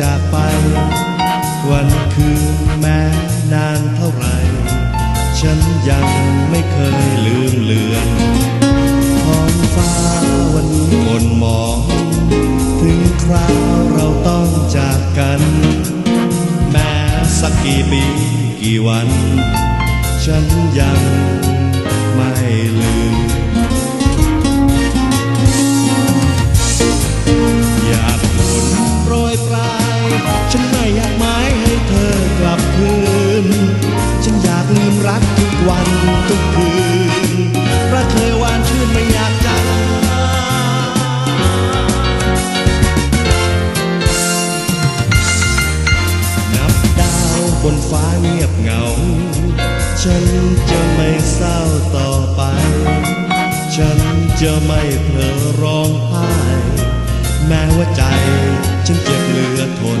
จากไป วันคืนแม้นานเท่าไร ฉันยังไม่เคยลืมเลือนท้องฟ้าวันนี้มนหมอง ถึงคราวเราต้องจากกัน แม้สักกี่ปีกี่วัน ฉันยังไม่ลืม ทุกคืนรักเคยหวานชื่นไม่อยากจางนับดาวบนฟ้าเงียบเหงา ฉันจะไม่เศร้าต่อไป ฉันจะไม่เผลอร้องไห้ แม้ว่าใจฉันเจ็บเหลือทน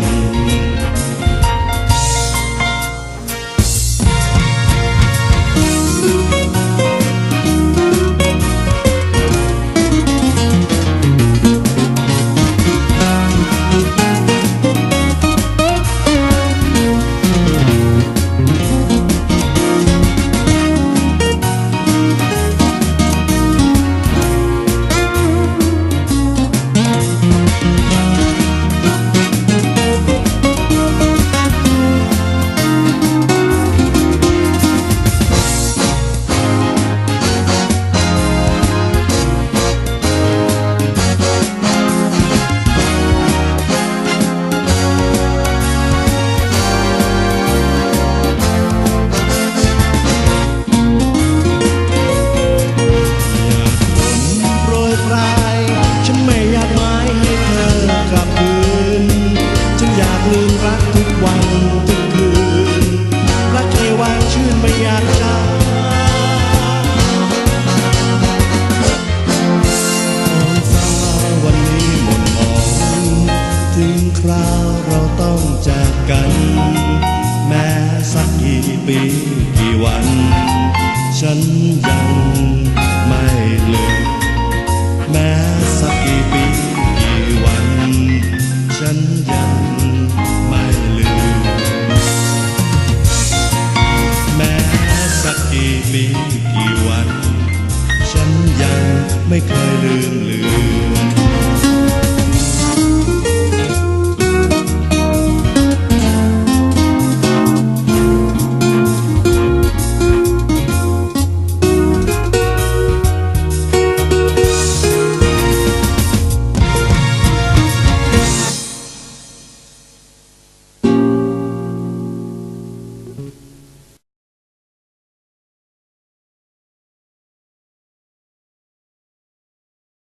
คราวเราต้องจากกัน แม้สักกี่ปีกี่วัน ฉันยังไม่ลืมแม้สักกี่ปีกี่วัน ฉันยังไม่ลืมแม้สักกี่ปีกี่วัน ฉันยังไม่เคยลืมเลือน